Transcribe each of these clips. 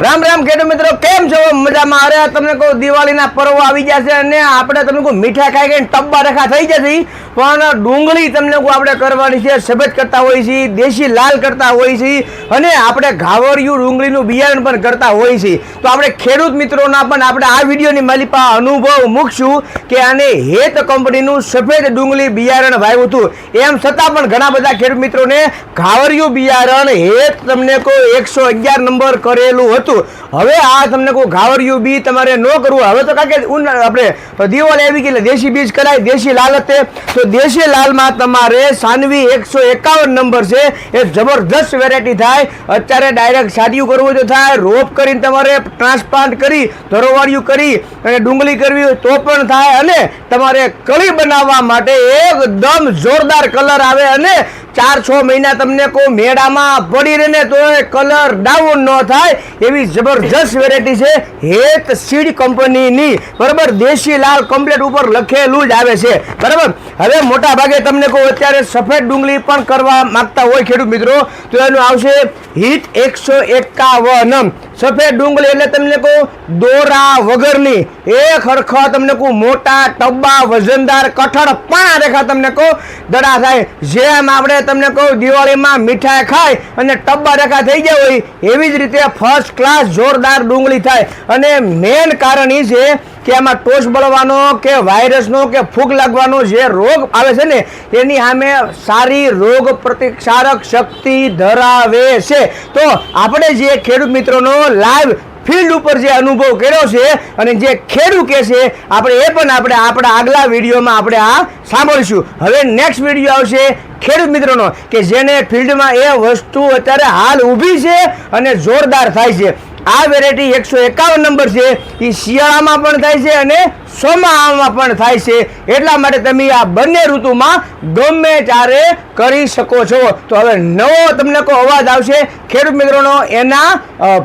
રામ રામ ખેડૂત મિત્રો, કેમ છો? મજામાં? અરે, તમને કહું, દિવાળીના પર્વ આવી છે અને આપણે તમને કહું, મીઠા ખાઈ ગઈ ટબ્બા રખા થઈ જશે પણ ડુંગળી તમને કહું, આપણે કરવાની છે સફેદ કરતા હોય છે દેશી લાલ કરતા હોય છે અને આપણે ઘાવરિયું ડુંગળીનું બિયારણ પણ કરતા હોય છે તો આપણે ખેડૂત મિત્રોના પણ આપણે આ વિડીયોની માલિપા અનુભવ મૂકશું કે આને હેત કંપનીનું સફેદ ડુંગળી બિયારણ વાવ્યું હતું. એમ છતાં પણ ઘણા બધા ખેડૂત મિત્રોને ઘાવરિયું બિયારણ હેત તમને કહું, એકસો અગિયાર નંબર કરેલું હતું. Portanto, હવે આ તમને કોઈ ઘાવરિયું બી તમારે ન કરવું હવે તો કારણ કે ઉન- આપણે દિવાળી આવી ગઈ દેશી બીજ કરાય, દેશી લાલ હતી. તો દેશી લાલમાં તમારે સાનવી એકસો એકાવન નંબર છે. એ જબરદસ્ત વેરાયટી થાય. અત્યારે ડાયરેક્ટ સાદિયું કરવું જો થાય. રોપ કરીને તમારે ટ્રાન્સપ્લાન્ટ કરી ધરોવાળિયું કરી અને ડુંગળી કરવી હોય તો પણ થાય. અને તમારે કળી બનાવવા માટે એકદમ જોરદાર કલર આવે અને ચાર છ મહિના તમને કોઈ મેળામાં પડી રહે ને તો કલર ડાઉન ન થાય. એવી જબરજસ્ત વેરાયટી છે. હેત સીડ કંપનીની. બરાબર? દેશી લાલ કમ્પ્લેટ ઉપર લખેલું જ આવે છે. બરાબર? હવે મોટા ભાગે તમને કહું, અત્યારે સફેદ ડુંગળી પણ કરવા માંગતા હોય ખેડૂત મિત્રો, તો એનું આવશે હિટ એકસો એકાવન. સફેદ ડુંગળી એટલે તમને કહું, દોરા વગરની. એક હરખા તમને કહું, મોટા ટબ્બા વજનદાર કઠણ પાણા રેખા તમને કહું, દડા થાય. જેમ આપણે તમને કહું, દિવાળીમાં મીઠાઈ ખાય અને ટબ્બા રેખા થઈ ગયા હોય, એવી જ રીતે ફર્સ્ટ ક્લાસ જોરદાર ડુંગળી થાય. અને મેન કારણ એ છે કે આમાં ટોચ બળવાનો કે વાયરસનો કે ફૂગ લાગવાનો જે રોગ આવે છે ને, એની સામે સારી રોગ પ્રતિકારક શક્તિ ધરાવે છે. તો આપણે જે ખેડૂત મિત્રોનો લાઈવ ફિલ્ડ ઉપર જે અનુભવ કર્યો છે અને જે ખેડૂત કે છે, આપણે એ પણ આપણે આપણા આગલા વિડીયોમાં આપણે આ સાંભળીશું. હવે નેક્સ્ટ વીડિયો આવશે ખેડૂત મિત્રોનો, કે જેને ફિલ્ડમાં એ વસ્તુ અત્યારે હાલ ઊભી છે અને જોરદાર થાય છે. આ વેરાયટી એકસો એકાવન નંબર છે. એ શિયાળામાં પણ થાય છે અને ચોમાસામાં પણ થાય છે. એટલા માટે તમે આ બંને ઋતુમાં ગમે ત્યારે કરી શકો છો. તો હવે નવો તમને કોઈ અવાજ આવશે. ખેડૂત મિત્રોનો એના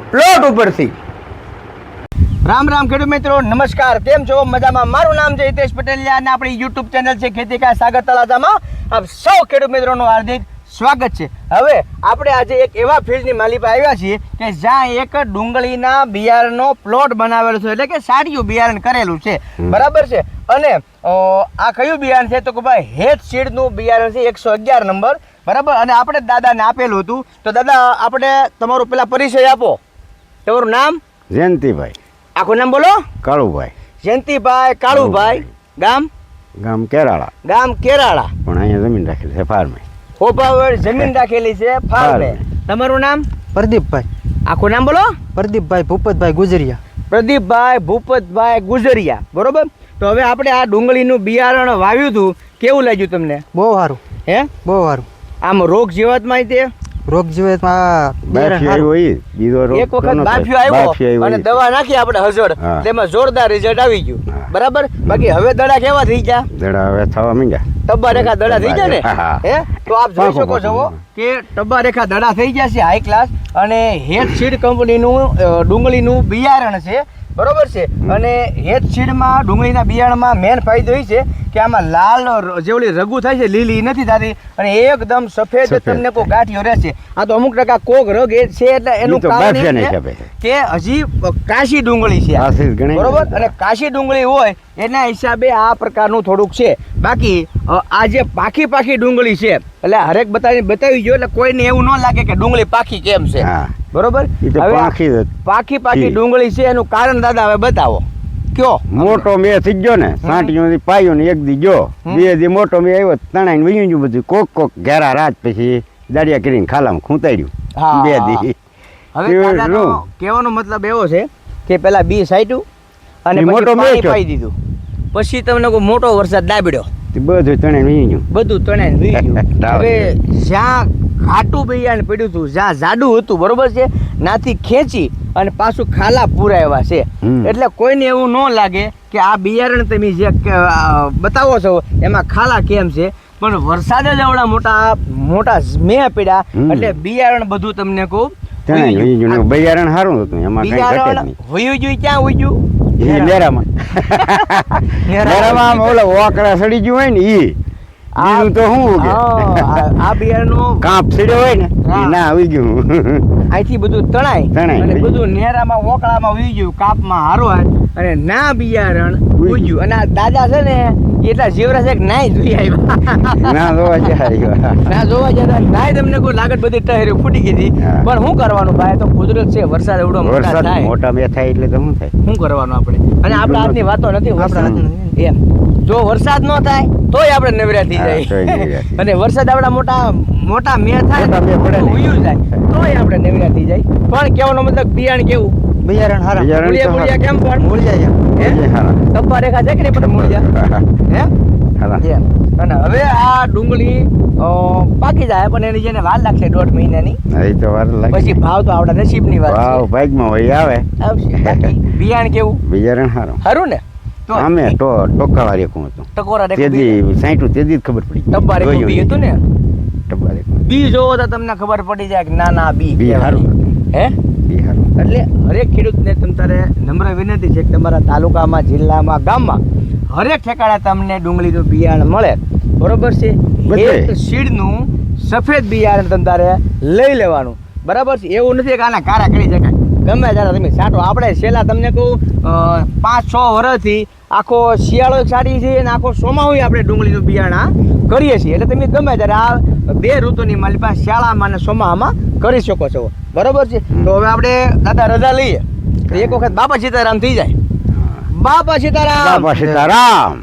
પ્લોટ ઉપરથી. રામ રામ ખેડૂત મિત્રો, નમસ્કાર. કેમ છો? મજામાં? મારું નામ છે હિતેશ પટેલિયા અને આપણી યુટ્યુબ ચેનલ છે ખેતી કા સાગર તળાજામાં. આપ સૌ ખેડૂત મિત્રોનું હાર્દિક સ્વાગત છે. હવે આપણે આજે એક એવા ફિલ્ડની માલિક આવ્યા છીએ કે જ્યાં એક ડુંગળીના બિયારણનો પ્લોટ બનાવેલો છે એટલે કે સાડિયું બિયારણ કરેલું છે. બરાબર છે? અને આ કયું બિયારણ છે તો કે ભાઈ હેત સીડનું બિયારણ છે એકસો અગિયાર નંબર. બરાબર? અને આપણે દાદાને આપેલું હતું. તો દાદા આપણે તમારો પેલા પરિચય આપો. તમારું નામ? જયંતિભાઈ. આખું નામ બોલો. કાળુભાઈ. જયંતિભાઈ કાળુભાઈ. ગામ? ગામ કેરાળા. ગામ કેરાળા. પણ અહીંયા જમીન રાખેલી છે ફાર્મે હોપાવર જમીન રાખેલી છે ફાર્મે. તમારું નામ? પ્રદીપભાઈ. આખું નામ બોલો. પ્રદીપભાઈ ભૂપતભાઈ ગુજરિયા. પ્રદીપભાઈ ભૂપતભાઈ ગુજરિયા. બરોબર? તો હવે આપણે આ ડુંગળીનું બિયારણ વાવ્યું હતું. કેવું લાગ્યું તમને? બહુ સારું. હે? બહુ સારું. આમ રોગ જીવાતમાં તે? રોગ જીવતમાં બાફી આવી આવ્યો બીજો રોગ એક વખત બાફી આવ્યો અને દવા નાખી આપણે હજળ. તેમાં જોરદાર રિઝલ્ટ આવી ગયું. બરાબર? બાકી હવે દડા કેવા થઈ ગયા? દડા હવે થવા માંડ્યા. ટબ્બા રેખા દડા થઈ ગયા ને? હે તો આપ જોઈ શકો છો કે ટબ્બા રેખા દડા થઈ ગયા છે હાઈ ક્લાસ અને હેડ સીડ કંપનીનું ડુંગળીનું બિયારણ છે. બરોબર છે? અને હેત સીડમાં ડુંગળીના બિયારણમાં મેન ફાયદો એ છે કે આમાં લાલ જેવડી રગુ થાય છે લીલી નથી થતી. અને એકદમ સફેદ તમને કોઈ ગાંઠિયો રહેશે. આ તો અમુક ટકા કોક રગ એ છે એટલે એનું કારણ છે. કે હજી કાશી ડુંગળી છે. બરોબર? અને કાશી ડુંગળી હોય એના હિસાબે આ પ્રકારનું થોડુંક છે. બાકી આ જે પાખી પાખી ડુંગળી છે એટલે હરેક બતાવી બતાવી જો એટલે કોઈને એવું ન લાગે કે ડુંગળી પાખી કેમ છે. હા. બરોબર? આ પાખી પાખી ડુંગળી છે એનું કારણ દાદા હવે બતાવો. કયો? મોટો મેં થઈ ગયો ને સાંટીઓ પાયો ને એક દી ગયો. બે દી મોટો મેં આવ્યો તણાઈને વયું ગયું બધું કોક કોક ઘેરા રાત પછી દાડિયા કરીને ખાલામાં ખૂંતાડ્યું. બે દી. હવે કહેવાનો મતલબ એવો છે કે પેલા બી સાઈટું અને મોટો પાણી પાઈ દીધું. પછી તમને કોઈ મોટો વરસાદ દાબડ્યો? બધું તણાઈને વયું. ગયું બધું તણાઈને વયું. ગયું હવે જ્યાં ઘાટું બિયારણ પડ્યું હતું જ્યાં જાડું હતું બરોબર છે? નાથી ખેંચી અને પાછું ખાલા પુરાવ્યા છે. એટલે કોઈને એવું ન લાગે કે આ બિયારણ તમે જે બતાવો છો એમાં ખાલા કેમ છે? પણ વરસાદ જ એવડા મોટા મોટા મેં પડ્યા. એટલે બિયારણ બધું તમને કહું બૈયારણ સારું હતું એમાં બિયારણ જોઈ ક્યાં ઈ લેરામાં લેરામાં ઓલા ઓકરા સડી ગયું હોય ને ઈ બીજું તો શું આ- બિયારણનું કાંપ હોય ને ના આવી ગયું. અહીંથી બધું તણાય. તણાય. અને બધું નેરામાં ઓકળામાં ઉઈ ગયું કાપમાં હારવાર અને ના બિયારણ ઉગ્યું અને આ દાદા છે ને એટલા જીવરા છે કે નાય જોઈ આવ્યા. ના જોવા જાય ના જોવા જતા નાય તમને કોઈ લાગત બધી ટહેરી ફૂટી ગઈ હતી. પણ શું કરવાનું ભાઈ? તો કુદરત છે વરસાદ એવડો મોટા થાય. મોટા બે થાય એટલે તો શું થાય? શું કરવાનું આપણે? અને આપણા હાથની વાતો નથી આપણા વરસાદ એમ. જો વરસાદ ન થાય તોય આપણે નવરા થઈ જાય. અને વરસાદ આપણા મોટા મોટા મે થાય તો ઉયું જાય. તોય આપણે નવરા થઈ જાય. પણ કહેવાનો મતલબ બિયાણ કેવું? બિયારણ હારા. મૂળિયા મૂળિયા કેમ પણ મૂળિયા હે? હારા. ટપ્પા રેખા છે કે નહીં પણ મૂળિયા? હે? હારા. અને હવે આ ડુંગળી પાકી જાય પણ એની જેને વાર લાગશે દોઢ મહિનાની. હા, એ તો વાર લાગે પછી ભાવ તો આપણા નસીબની વાત ભાવ ભાગમાં હોય આવે. આવશે. બાકી કેવું? બિયારણ હારું. હારું ને? તો અમે તો ટોકાવા રેખું હતું. ટકોરા રેખું બી- સાઈઠું તેદી ખબર પડી. રેખું બી. હતું ને? ટપ્પા રેખું. બી જોવો તો તમને ખબર પડી જાય કે ના ના બી બી હારું. હે? એટલે હરેક ખેડૂતને તમ તારે નમ્ર વિનંતી છે કે તમારા તાલુકામાં જિલ્લામાં ગામમાં હરેક ઠેકાણે તમને ડુંગળીનું બિયારણ મળે. બરોબર છે. એક સીડનું સફેદ બિયારણ તમ તારે લઈ લેવાનું. બરાબર છે? એવું નથી કે આના કારા કરી શકાય. ગમે ત્યારે તમે છાંટો. આપણે છેલ્લા તમને કહું પાંચ છ વર્ષથી આખો શિયાળો સારી છે અને આખો સોમાવું આપણે ડુંગળીનું બિયારણ કરીએ છીએ. એટલે તમે ગમે ત્યારે આ બે ઋતુની માલિપા શિયાળામાં અને સોમામાં કરી શકો છો. બરોબર છે? તો હવે આપણે દાદા રજા લઈએ. એક વખત બાપા સીતારામ થઈ જાય. બાપા સીતારામ. બાપા સીતારામ.